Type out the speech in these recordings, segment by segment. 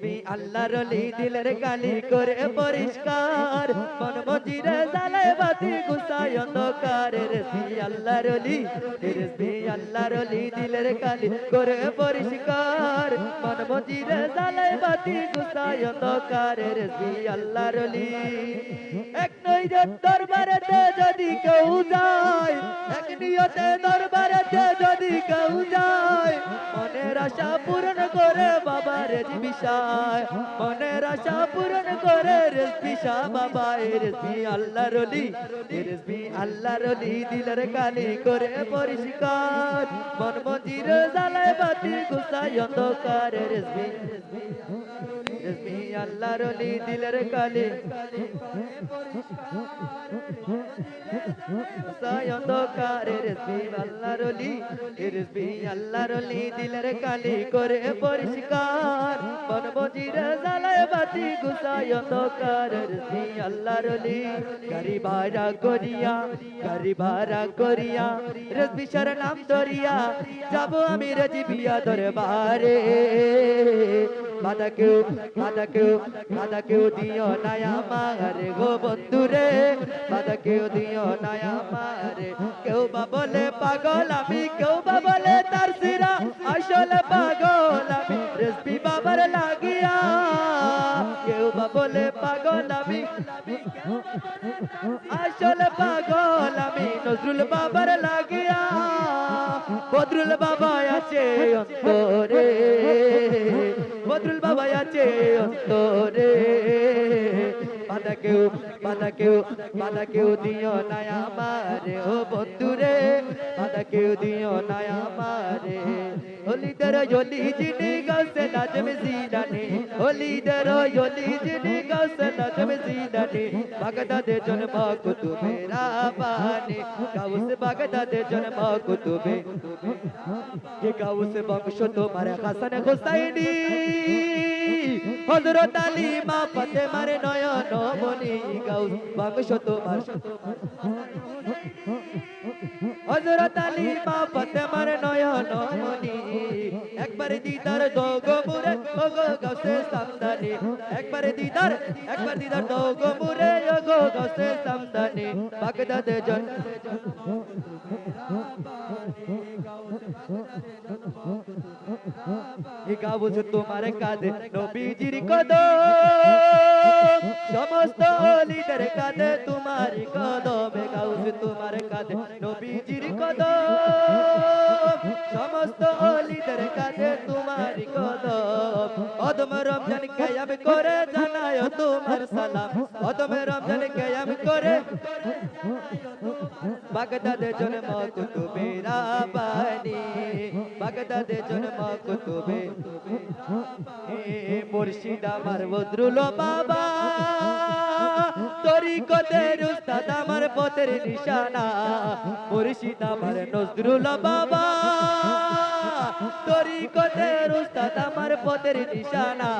রেসমি আল্লাহর অলি দিলের গালি করে পরিষ্কার। মন মজিরে জালায় বাতি গুসায় অন্ধকার রেসমি আল্লাহর অলি রেসমি আল্লাহর অলি দিলের গালি করে পরিষ্কার। মন মজিরে জালায় বাতি গুসায় অন্ধকার রেসমি আল্লাহর অলি। এক নইরে দরবারেতে যদি কেউ যায়, এক নিয়তে দরবারেতে যদি কেউ যায়, মনের আশা পূরণ করে রেজবি শাহ মনের আশা পূরণ করে রেজবি শাহ বাবা রেজবি আল্লাহ রলি রেজবি আল্লাহ রলি দিলের কালি করে পরিষ্কার। মন মজির জালায় বাতি গুসাই অন্ধকার রেজবি। রেজবি আল্লাহ রলি দিলের কালি আল্লাহ রলি দিলের কালি করে পরিষ্কার। মন মজির জালায় বাতি গুসাই অন্ধকার রেজবি আল্লাহ রলি গরিবারা করিয়া করিয়া রেজবি নাম ধরিয়া যাব আমি রেজবিয়া দরবারে। বাধা কেউ, বাধা দিও নায়া মারে গো বন্ধুরে। বাধা কেউ দিও নায়া মারে কেউ বা বলে পাগল, আমি কেউ বলে পাগল আমি। আসলে পাগল আমি, নজরুল বাবার লাগিয়া। বদরুল বাবা আছে অন্তরে। বদরুল বাবা আছে অন্তরে। বাধা কেউ বাধা কেউ বাধা কেউ দিও না আমারে, ও বন্ধুরে। বাধা কেউ দিও না আমারে। হলিদের জলি জিনি গাছে নাচবে জিদানে হলিদের জলি জিনি গাছে নাচবে জিদানে বাগদাদে জন্ম কুতুবে রাবানে গাউস বাগদাদে জন্ম কুতুবে কে গাউস বংশ তোমার হাসান হোসাইনি হজরত আলী মা ফতে মারে নয়ন মনি গাউস বংশ তোমার হজরত আলী মা ফতে মারে নয়ন মনি একবার দিদার দোগো ওগো গাউসে সামদানি। একবার দিদার একবার দিদার দোগো ওগো গাউসে সামদানি। বাগদাদে জন গাউস তোমার কাঁধে নবীজির কদম। সমস্ত অলিদের কাঁধে তোমার কদম। গাউস তোমার কাঁধে নবীজির কদম। অদম রমজান কেয়াম করে জানায় তোমার সালাম। অদম রমজান কেয়াম করে বাগদাদে জন্ম কুতুবে রাবানি বাগদাদে জন্ম কুতুবে মুর্শিদ আমার বদরুল বাবা, তরিকতের উস্তাদ আমার পথের নিশানা। মুর্শিদ আমার নজরুল বাবা, তরিকতের উস্তাদ পথের নিশানা।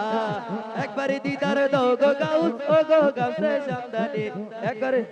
একবারে দিদার দো গো গাউস ও গো গাউসে সামদানি। একবার এ